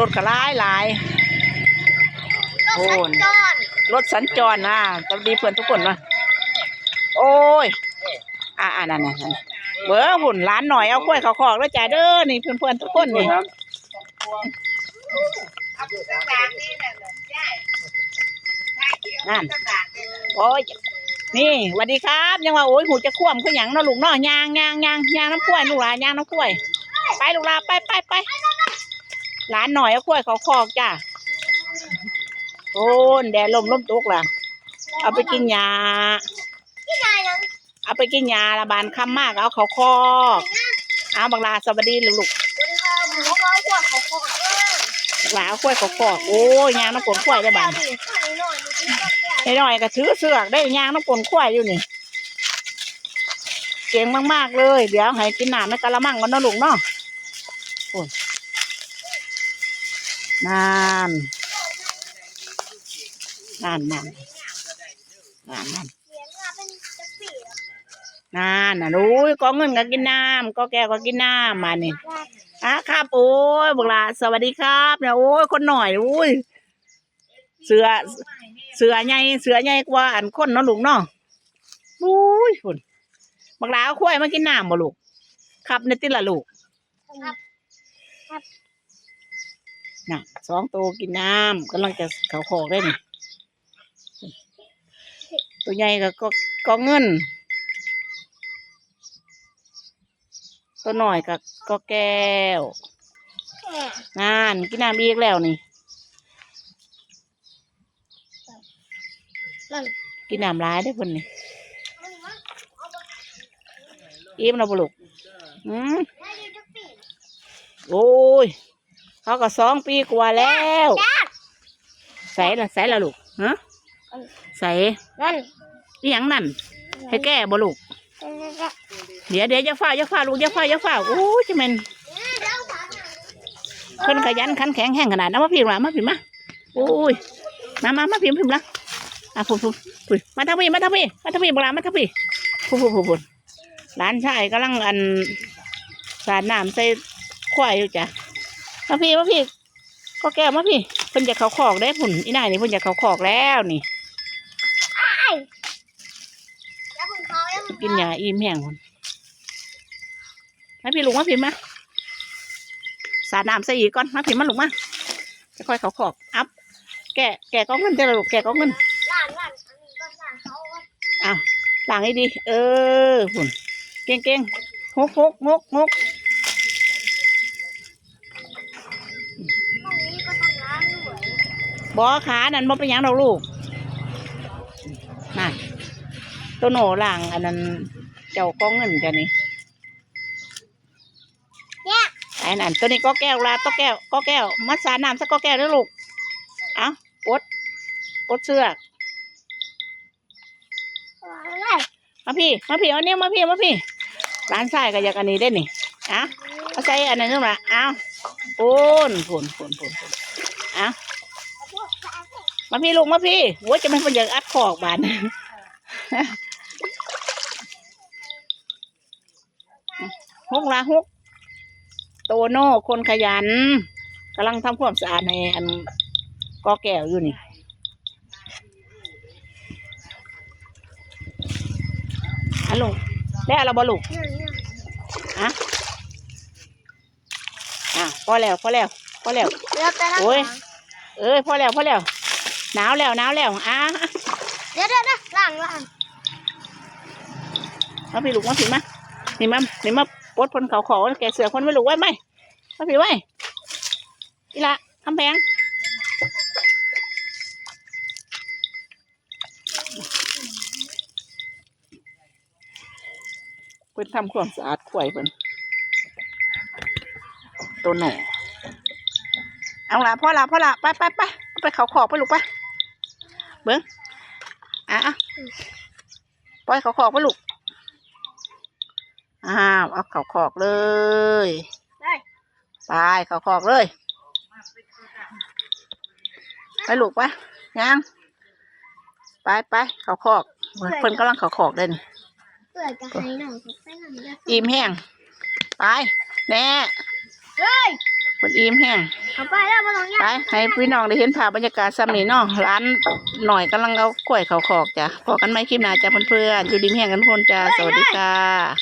รถก็หลายหลายรถสัญจรรถสัญจรนะสวัสดีเพื่อนทุกคนนะโอ้ยอ่าอ่านั่นนั่นนั่นเบอร์หุ่นร้านหน่อยเอากล้วยเขาขอกแล้วจ้าเด้อนี่เพื่อนเพื่อนๆทุกคนนี่นั่นโอ้ยนี่สวัสดีครับ ยังว่าโอ้ยหูจะคว่ำขึ้นอหย่างเนาะลูกเนาะยางยางยางยางน้ำกล้วยลูกหลานยางน้ำกล้วยไปลูกหลานไปไปไป ร้านหน่อยเอากล้วยเขาขอกจ้าโอ้นแดดลมลมตกล่ะ เอาไปกินยาที่นายนั้นเอาไปกินยาละบานคำมากเอาเขาคอกเอาบักลาสวัสดีลูกคุณพ่อหมูเขาขวดเขาขวดเออๆบักลาเอากล้วยเขาคอกโอ้ยยางน้ำปนข้วยได้บานหน่อยหน่อยมันก็แก่ไอ้หน่อยก็ถือเสือกได้ยางน้ำปนข้วยอยู่นี่เก่งมากๆเลย เดี๋ยวให้กินน้ำในกะละมังก่อนเนาะลูกเนาะโอ้ย นานนานนานนานนานเสียงมาเป็นจะปีนานน่ะรู้ยก็เงินก็กินน้ำก็แก้วก็กินน้ำมานี่อะครับโอ้ยบุกลาสวัสดีครับเนี่ยโอ้ยคนหน่อยโอ้ยเสือเสือใหญ่เสือใหญ่กว่าอันคนเนาะลูกเนาะโอ้ยคุณบักลาเอาข้วยมากินน้ำบ่ลูกครับในติละลูกครับ น่ะสองตัวกินน้ำกำลังจะเขาคอกได้นี่ตัวใหญ่ก็ก็ก็เงิน ตัวหน่อยก็ก็แก้วนานกินน้ำอีกแล้วนี่กินน้ำร้ายได้คนนี่อิ่มแล้วบุลูกอืมโอ้ย เขาก็สองปีกว่าแล้วใส่ละใส่ละลูกฮะใส่นั่นอีหยังนั่นให้แก้บ่ลูกเดี๋ยวเดี๋ยวจะฝ้าจะฝ้าลูกจะฝ้าจะฝ้าโอ้ยจะแม่นเพิ่นขยันขันแข็งแห้งขนาดนั้นมาพิมพ์ละมาพิมพ์มาโอ้ยมามามาพิมพ์พิมพ์ละอะพูดพูดพูดมาทางพี่มาทางพี่มาทางพี่บอกหลานมาทางพี่พูดพูดพูดพูดหลานชายกำลังอันสาดน้ำใส่ควายอยู่จ้ะ มาพี่มาพี่ก็แก้วมาพี่เพิ่นจะเขาขอกได้ผุนอีนายนี่เพิ่นจะเขาขอกแล้วนี่แล้วคุณเขายังกินยาอิ่มแห้งพุ่นมาพี่ลุงมาพี่มาสาดน้ำใส่อีกก่อนมาพี่มาลุงมาจะค่อยเขาขอกอัพแกะแกะก็เงินเจอลูกแกะก็เงินหลานหลานอันนี้ก็หลานเขาก็อ้าวล้างให้ดี เออหุ่นเก่งเก่งๆฮกฮกฮกฮก ห้องนี้ก็ต้องล้างด้วย บอขานั่นบ่เป็นหยังดอกลูกนั่นตัวโหนล่างอันนั้นเจ้าก็เงินจ้ะนี่เนี่ยไอ้นั่นตัวนี้ก็แก้วลาก็แก้วก็แก้วมาสาน้ำสักก็แก้วเด้อลูกเอ้าปลดปลดเสื้อกอะไรมาพี่มาพี่เอาเนี่ยมาพี่มาพี่ร้านทรายก็อยากอันนี้ได้นี่อะเอาใส่อันนั้นนึงละเอาปูนปูนปูนปูนปูนเอา มาพี่ลูกมาพี่โว้ยจะไม่เป็นอยากอัดคอกบานฮกละฮกโตโน่คนขยันกำลังทำความสะอาดในอันกอแก้วอยู่นี่อันลูกได้อะไรบ่ลูกเนี่ยเนี่ยอะอะพอแล้วพอแล้วพอแล้วเดี๋ยวแต่ละโอ้ย เอ้ยพอแล้วพอแล้วหนาวแล้วหนาวแล้วอะเดี๋ยวเดี๋ยวเดี๋ยวหลังหลังมาพี่ลูกมาพี่มานี่มานี่มาปลดพนเขาขอแกเสือคนไม่ลูกไว้ไหมมาพี่ไว้อีละทำแพงเพิ่นทำความสะอาดข่วยเพิ่นตัวหนู เอาละพ่อละพ่อละไปไปไปเอาไปเขาขอบไปลูกไปเบิ้งอะอะปล่อยเขาขอบไปลูกอ้าวเอาเขาขอกเลยได้ไปเขาขอกเลยไปลูกไปยังไปไปเขาขอกเพิ่นกำลังเขาขอกเด่นเปิดจะให้หน่อยเขาไปหน่อยจะอิ่มแห้งไปแน่เฮ้ย เพิ่นอิ่มแห้งเขาไปแล้วมาตรงนี้ไปให้พี่น้องได้เห็นภาพบรรยากาศซ้ำนี่เนาะร้านหน่อยกำลังเอากล้วยเขาขอกจ้ะพอกันไหมคลิปหน้าจ้ะเพื่อนๆอยู่ดีมีแห้งกันทุกคนจ้ะสวัสดีค่ะ